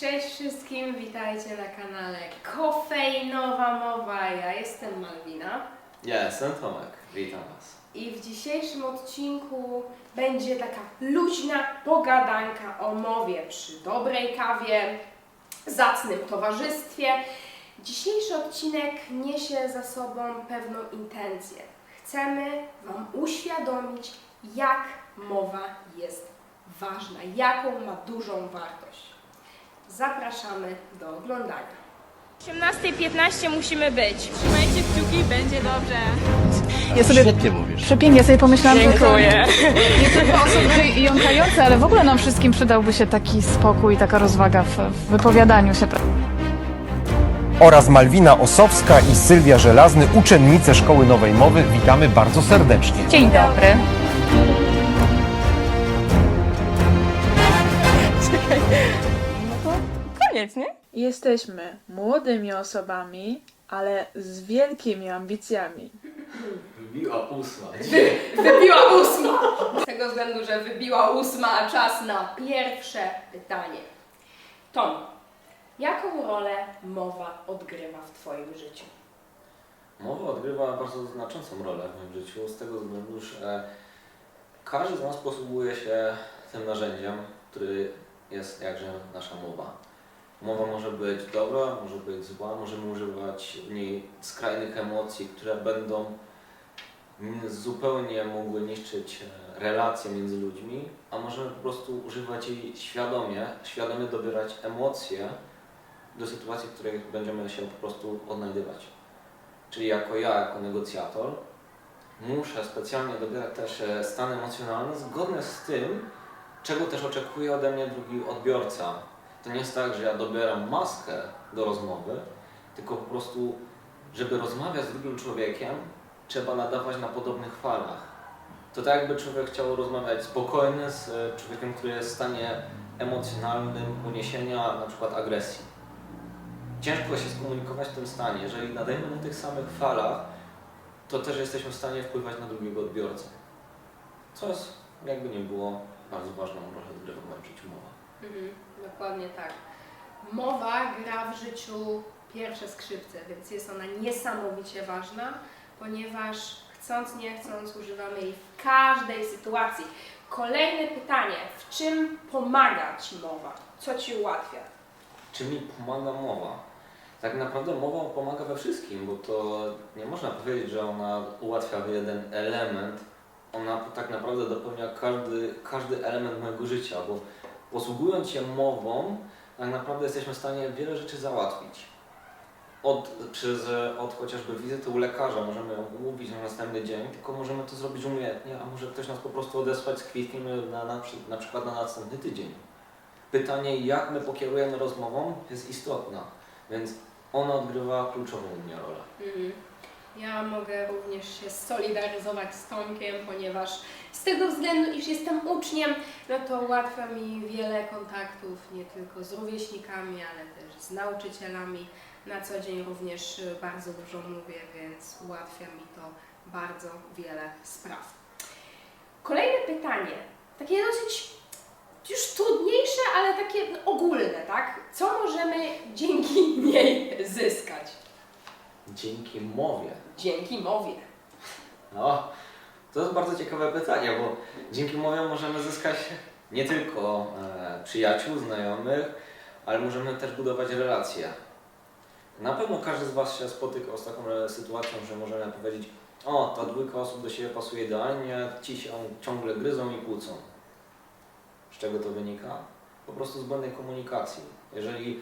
Cześć wszystkim, witajcie na kanale Kofeinowa Mowa. Ja jestem Malwina Ja jestem Tomek, witam Was. i w dzisiejszym odcinku będzie taka luźna pogadanka o mowie przy dobrej kawie, zacnym towarzystwie. Dzisiejszy odcinek niesie za sobą pewną intencję. Chcemy Wam uświadomić, jak mowa jest ważna, jaką ma dużą wartość. Zapraszamy do oglądania. 18.15 musimy być. Trzymajcie kciuki, będzie dobrze. Ja sobie Świetnie mówisz. przepięknie, ja sobie pomyślałam, że Dziękuję. to nie tylko osoby jąkające, ale w ogóle nam wszystkim przydałby się taki spokój, taka rozwaga w, w wypowiadaniu się. Oraz Malwina Osowska i Sylwia Żelazny, uczennice Szkoły Nowej Mowy. Witamy bardzo serdecznie. Dzień dobry. Koniec, nie? Jesteśmy młodymi osobami, ale z wielkimi ambicjami. Wybiła ósma. Wybiła ósma! Z tego względu, że wybiła ósma, a czas na pierwsze pytanie. Tom, jaką rolę mowa odgrywa w Twoim życiu? Mowa odgrywa bardzo znaczącą rolę w moim życiu z tego względu, że każdy z nas posługuje się tym narzędziem, który jest jakże nasza mowa. Mowa może być dobra, może być zła, możemy używać w niej skrajnych emocji, które będą zupełnie mogły niszczyć e, relacje między ludźmi, a możemy po prostu używać jej świadomie, świadomie dobierać emocje do sytuacji, w których będziemy się po prostu odnajdywać. Czyli jako ja, jako negocjator, muszę specjalnie dobierać też e, stan emocjonalny zgodny z tym, czego też oczekuje ode mnie drugi odbiorca. To nie jest tak, że ja dobieram maskę do rozmowy, tylko po prostu, żeby rozmawiać z drugim człowiekiem, trzeba nadawać na podobnych falach. To tak jakby człowiek chciał rozmawiać spokojnie z e, człowiekiem, który jest w stanie emocjonalnym uniesienia, na przykład agresji ciężko się skomunikować w tym stanie. Jeżeli nadajemy na tych samych falach, to też jesteśmy w stanie wpływać na drugiego odbiorcę. Co jest, jakby nie było, bardzo ważną rolę odgrywa w moim życiu mowa. Mhm, dokładnie tak. Mowa gra w życiu pierwsze skrzypce, więc jest ona niesamowicie ważna, ponieważ chcąc, nie chcąc, używamy jej w każdej sytuacji. Kolejne pytanie, w czym pomaga Ci mowa? Co Ci ułatwia? Czy mi pomaga mowa? Tak naprawdę mowa pomaga we wszystkim, bo to nie można powiedzieć, że ona ułatwia jeden element. Ona tak naprawdę dopełnia każdy, każdy element mojego życia, bo posługując się mową, tak naprawdę jesteśmy w stanie wiele rzeczy załatwić. Od, przez, od chociażby wizyty u lekarza możemy ją umówić na następny dzień, tylko możemy to zrobić umiejętnie, a może ktoś nas po prostu odesłać z kwitkiem na, na, na przykład na następny tydzień pytanie, jak my pokierujemy rozmową, jest istotna, więc ona odgrywa kluczową u mnie rolę. Mhm. Ja mogę również się solidaryzować z Tomkiem, ponieważ z tego względu, iż jestem uczniem, no to ułatwia mi wiele kontaktów, nie tylko z rówieśnikami, ale też z nauczycielami. Na co dzień również bardzo dużo mówię, więc ułatwia mi to bardzo wiele spraw. Kolejne pytanie, takie dosyć już trudniejsze, ale takie ogólne, tak? Co możemy dzięki niej zyskać? Dzięki mowie. Dzięki mowie. No, to jest bardzo ciekawe pytanie, bo dzięki mowie możemy zyskać nie tylko e, przyjaciół, znajomych, ale możemy też budować relacje. Na pewno każdy z Was się spotykał z taką sytuacją, że możemy powiedzieć o, ta dwójka osób do siebie pasuje idealnie, ci się ciągle gryzą i kłócą. Z czego to wynika? Po prostu z błędnej komunikacji. Jeżeli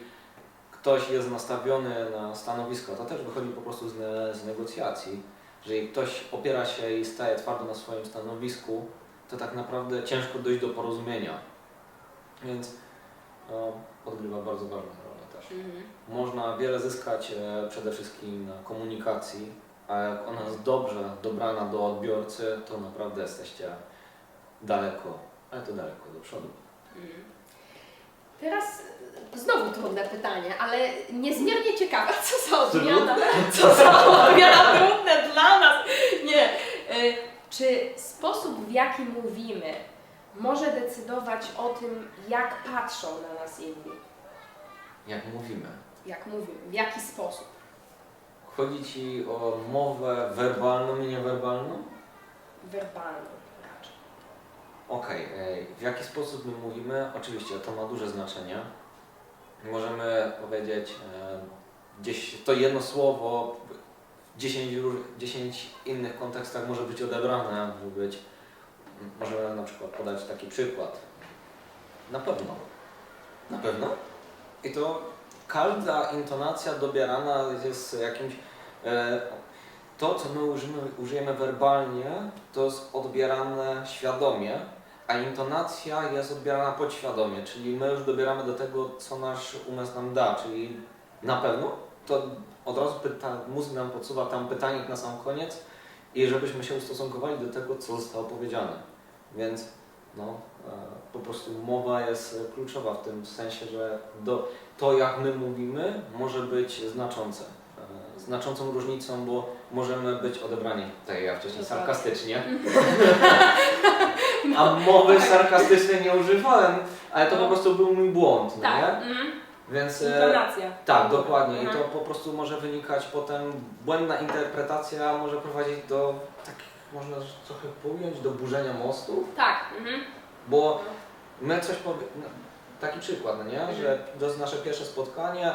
ktoś jest nastawiony na stanowisko, to też wychodzi po prostu z, ne, z negocjacji. Jeżeli ktoś opiera się i staje twardo na swoim stanowisku, to tak naprawdę ciężko dojść do porozumienia. Więc no, odgrywa bardzo ważną rolę też. Można wiele zyskać e, przede wszystkim na komunikacji, a jak ona jest dobrze dobrana do odbiorcy, to naprawdę jesteście daleko, ale to daleko do przodu. Teraz znowu trudne pytanie, ale niezmiernie ciekawe. Co za odmiana? Co za odmiana trudne dla nas? Nie. Y, Czy sposób, w jaki mówimy, może decydować o tym, jak patrzą na nas inni? Jak mówimy. Jak mówimy, w jaki sposób? Chodzi Ci o mowę werbalną i niewerbalną? Werbalną. Okej, e, w jaki sposób my mówimy? Oczywiście to ma duże znaczenie. Możemy powiedzieć e, gdzieś to jedno słowo w 10, róż- 10 innych kontekstach może być odebrane, może być, możemy na przykład podać taki przykład. Na pewno. Na pewno. I to każda intonacja dobierana jest jakimś. E, to, co my użyjemy, użyjemy werbalnie, to jest odbierane świadomie, a intonacja jest odbierana podświadomie, czyli my już dobieramy do tego, co nasz umysł nam da, czyli na pewno, to od razu pyta, mózg nam podsuwa tam pytanie na sam koniec i żebyśmy się ustosunkowali do tego, co zostało powiedziane. Więc no, e, po prostu mowa jest kluczowa w tym sensie, że do, to jak my mówimy może być znaczące. E, Znaczącą różnicą, bo możemy być odebrani, tak jak ja wcześniej, sarkastycznie. A mowy sarkastycznej nie używałem, ale to po prostu był mój błąd, no Tak. nie? Mhm. Więc e, Intonacja. tak, dokładnie. I Mhm. to po prostu może wynikać potem, błędna interpretacja może prowadzić do takich, można trochę pojąć, do burzenia mostów, Tak. Mhm. bo my coś powie... no, taki przykład, no nie? Mhm. Że to jest nasze pierwsze spotkanie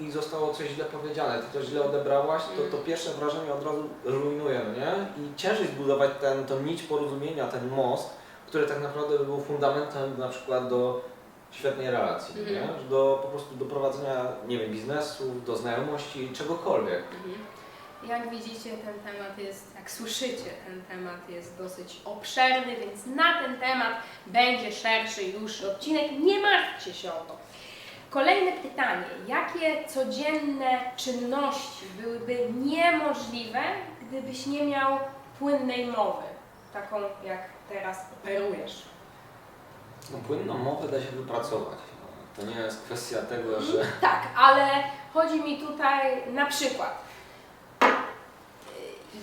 i zostało coś źle powiedziane, ty to źle odebrałaś, to, to Mhm. pierwsze wrażenie od razu rujnuje, no nie? I ciężej zbudować ten, tą nić porozumienia, ten most, który tak naprawdę był fundamentem na przykład do świetnej relacji, Mhm. nie? Do po prostu do prowadzenia, nie wiem, biznesu, do znajomości, czegokolwiek. Mhm. Jak widzicie, ten temat jest, jak słyszycie, ten temat jest dosyć obszerny, więc na ten temat będzie szerszy dłuższy odcinek. Nie martwcie się o to. Kolejne pytanie. Jakie codzienne czynności byłyby niemożliwe, gdybyś nie miał płynnej mowy, taką jak teraz operujesz? No, płynną mowę da się wypracować. To nie jest kwestia tego, że Tak, ale chodzi mi tutaj na przykład.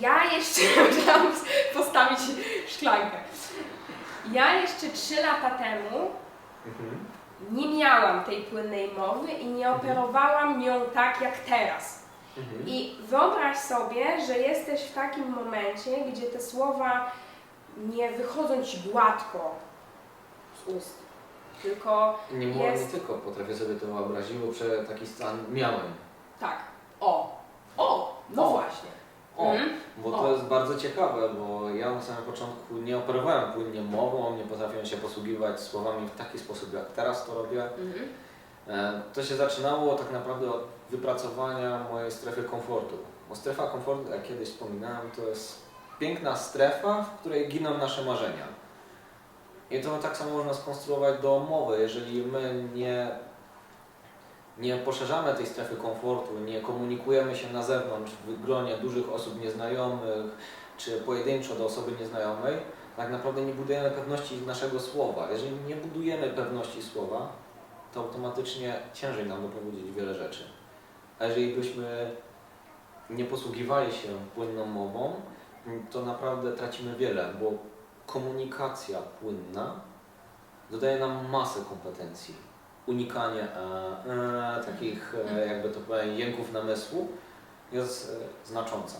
Ja jeszcze musiałam postawić szklankę. Ja jeszcze 3 lata temu Mhm. nie miałam tej płynnej mowy i nie operowałam nią tak jak teraz. Mhm. I wyobraź sobie, że jesteś w takim momencie, gdzie te słowa nie wychodzą ci gładko z ust, tylko Nie mówię nie jest- tylko, potrafię sobie to wyobrazić, bo prze taki stan miałem. tak, o, o, no O. właśnie. O, Mhm. bo O. to jest bardzo ciekawe, bo ja na samym początku nie operowałem płynnie mową, nie potrafiłem się posługiwać słowami w taki sposób, jak teraz to robię. Mhm. E, To się zaczynało tak naprawdę od wypracowania mojej strefy komfortu. Bo strefa komfortu, jak kiedyś wspominałem, to jest piękna strefa, w której giną nasze marzenia. I to tak samo można skonstruować do mowy. Jeżeli my nie, nie poszerzamy tej strefy komfortu, nie komunikujemy się na zewnątrz w gronie dużych osób nieznajomych, czy pojedynczo do osoby nieznajomej, tak naprawdę nie budujemy pewności naszego słowa. Jeżeli nie budujemy pewności słowa, to automatycznie ciężej nam dopowiedzieć wiele rzeczy. A jeżeli byśmy nie posługiwali się płynną mową, to naprawdę tracimy wiele, bo komunikacja płynna dodaje nam masę kompetencji. Unikanie e, e, takich, e, jakby to powiem, jęków namysłu jest e, znacząca.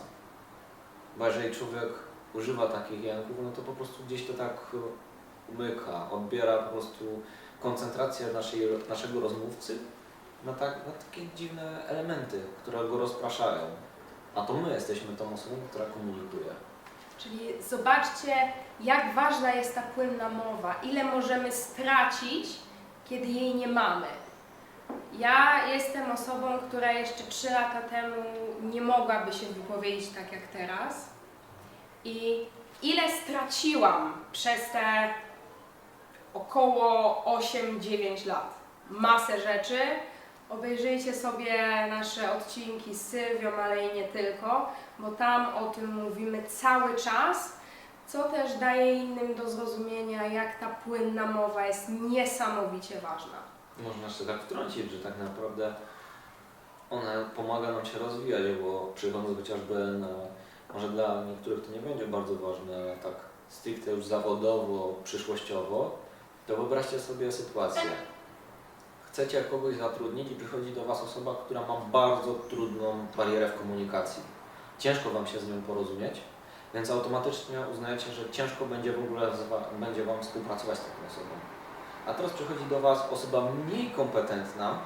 Bo jeżeli człowiek używa takich jęków, no to po prostu gdzieś to tak e, umyka, odbiera po prostu koncentrację naszej, naszego rozmówcy na, tak, na takie dziwne elementy, które go rozpraszają. A to my jesteśmy tą osobą, która komunikuje. Czyli zobaczcie, jak ważna jest ta płynna mowa, ile możemy stracić, kiedy jej nie mamy. Ja jestem osobą, która jeszcze 3 lata temu nie mogłaby się wypowiedzieć tak jak teraz. I ile straciłam przez te około 8-9 lat? Masę rzeczy. Obejrzyjcie sobie nasze odcinki z Sylwią, ale i nie tylko, bo tam o tym mówimy cały czas, co też daje innym do zrozumienia, jak ta płynna mowa jest niesamowicie ważna. Można się tak wtrącić, że tak naprawdę ona pomaga nam się rozwijać, bo przychodząc chociażby na, może dla niektórych to nie będzie bardzo ważne, ale tak stricte już zawodowo, przyszłościowo, to wyobraźcie sobie sytuację. Chcecie kogoś zatrudnić i przychodzi do Was osoba, która ma bardzo trudną barierę w komunikacji. Ciężko Wam się z nią porozumieć, więc automatycznie uznajecie, że ciężko będzie w ogóle będzie Wam współpracować z taką osobą. A teraz przychodzi do Was osoba mniej kompetentna,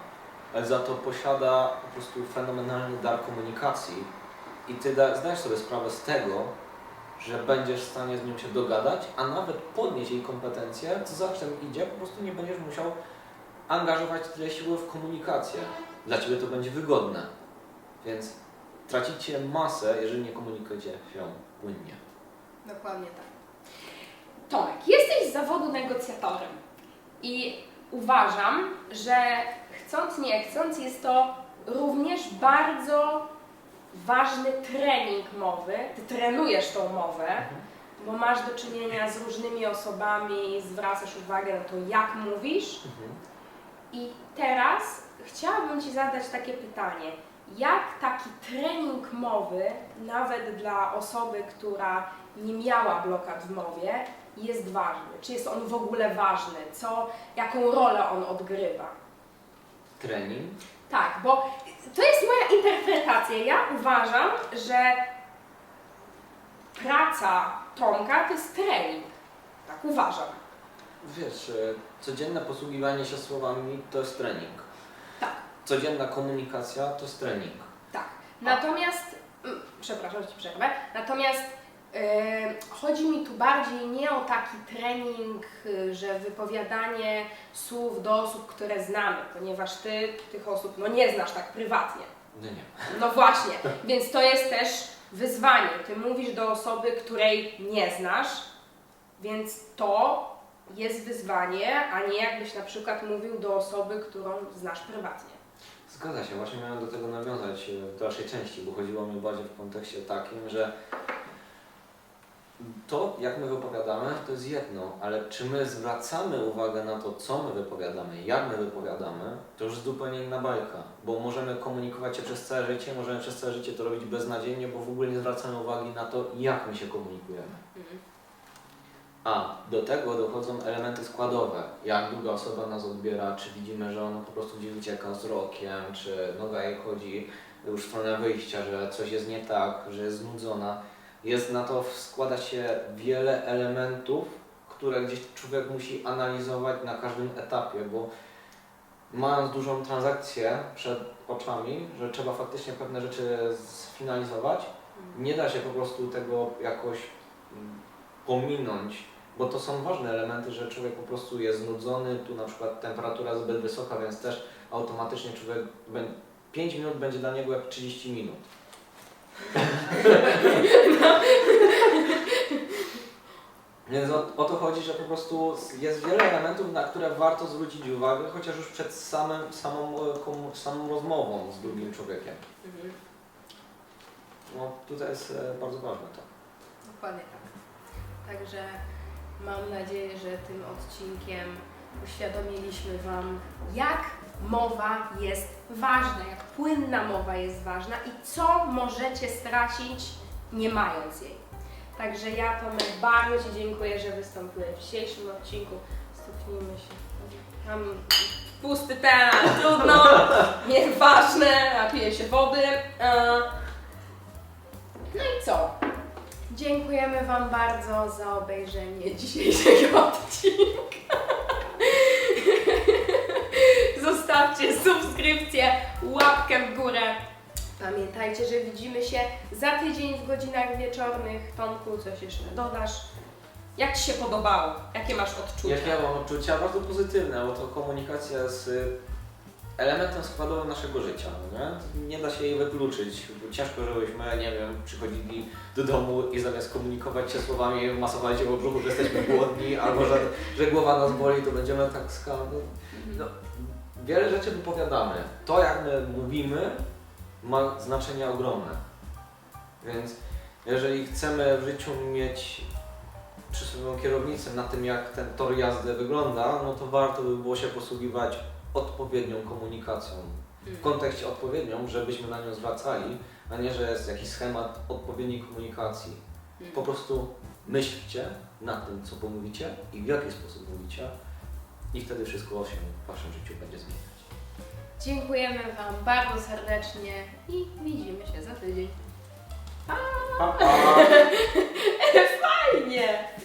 ale za to posiada po prostu fenomenalny dar komunikacji i Ty da, zdajesz sobie sprawę z tego, że będziesz w stanie z nią się dogadać, a nawet podnieść jej kompetencje, co za czym idzie, po prostu nie będziesz musiał angażować tyle siły w komunikację. Dla Ciebie to będzie wygodne. Więc tracicie masę, jeżeli nie komunikujecie się płynnie. Dokładnie tak. Tomek, jesteś z zawodu negocjatorem i uważam, że chcąc nie chcąc jest to również bardzo ważny trening mowy. Ty trenujesz tą mowę, bo masz do czynienia z różnymi osobami, zwracasz uwagę na to, jak mówisz. I teraz chciałabym Ci zadać takie pytanie. Jak taki trening mowy, nawet dla osoby, która nie miała blokad w mowie, jest ważny? Czy jest on w ogóle ważny? Co, jaką rolę on odgrywa? Trening. Tak, bo to jest moja interpretacja. Ja uważam, że praca Tomka to jest trening. Tak uważam. Wiesz, e, codzienne posługiwanie się słowami to jest trening. Tak. Codzienna komunikacja to jest trening. Tak. Natomiast, mm, przepraszam, że Ci przerwę, natomiast yy, chodzi mi tu bardziej nie o taki trening, yy, że wypowiadanie słów do osób, które znamy, ponieważ Ty tych osób no, nie znasz tak prywatnie. No nie. No właśnie, więc to jest też wyzwanie. Ty mówisz do osoby, której nie znasz, więc to jest wyzwanie, a nie jakbyś na przykład mówił do osoby, którą znasz prywatnie. Zgadza się, właśnie miałem do tego nawiązać e, w dalszej części, bo chodziło mi bardziej w kontekście takim, że to, jak my wypowiadamy, to jest jedno, ale czy my zwracamy uwagę na to, co my wypowiadamy, jak my wypowiadamy, to już zupełnie inna bajka, bo możemy komunikować się przez całe życie, możemy przez całe życie to robić beznadziejnie, bo w ogóle nie zwracamy uwagi na to, jak my się komunikujemy. A do tego dochodzą elementy składowe. Jak druga osoba nas odbiera, czy widzimy, że ona po prostu gdzieś ucieka wzrokiem, czy noga jej chodzi już w stronę wyjścia, że coś jest nie tak, że jest znudzona. Jest na to składa się wiele elementów, które gdzieś człowiek musi analizować na każdym etapie, bo mając dużą transakcję przed oczami, że trzeba faktycznie pewne rzeczy sfinalizować, nie da się po prostu tego jakoś pominąć, bo to są ważne elementy, że człowiek po prostu jest znudzony, tu na przykład temperatura zbyt wysoka, więc też automatycznie człowiek, 5 minut będzie dla niego jak 30 minut. Więc o, o to chodzi, że po prostu jest wiele elementów, na które warto zwrócić uwagę, chociaż już przed samym, samą, samą rozmową z drugim człowiekiem. No tutaj jest e, bardzo ważne to. Dokładnie tak. Także mam nadzieję, że tym odcinkiem uświadomiliśmy Wam, jak mowa jest ważna, jak płynna mowa jest ważna i co możecie stracić, nie mając jej. Także ja, Tomek, bardzo Ci dziękuję, że wystąpiłeś w dzisiejszym odcinku. Stopnijmy się. Mam pusty ten, ale trudno, nieważne, napiję się wody. E, No i co? Dziękujemy Wam bardzo za obejrzenie dzisiejszego odcinka. Zostawcie subskrypcję, łapkę w górę. Pamiętajcie, że widzimy się za tydzień w godzinach wieczornych. Tomku, coś jeszcze dodasz? Jak Ci się podobało? Jakie masz odczucia? Jak ja mam odczucia? Bardzo pozytywne, bo to komunikacja y, elementem składowym naszego życia. no Nie, nie da się jej wykluczyć. Bo Ciężko, żebyśmy, nie wiem, przychodzili do domu i zamiast komunikować się słowami masowali się po brzuchu, że jesteśmy głodni, albo że, że głowa nas boli, to będziemy tak skał. No, wiele rzeczy wypowiadamy. To, jak my mówimy, ma znaczenie ogromne. Więc jeżeli chcemy w życiu mieć przysłowiową kierownicę na tym, jak ten tor jazdy wygląda, no to warto by było się posługiwać odpowiednią komunikacją. W mm. kontekście odpowiednią, żebyśmy na nią zwracali, a nie, że jest jakiś schemat odpowiedniej komunikacji. Mm. Po prostu myślcie nad tym, co pomówicie i w jaki sposób mówicie i wtedy wszystko się w Waszym życiu będzie zmieniać. Dziękujemy Wam bardzo serdecznie i widzimy się za tydzień. Pa! pa, pa. Fajnie!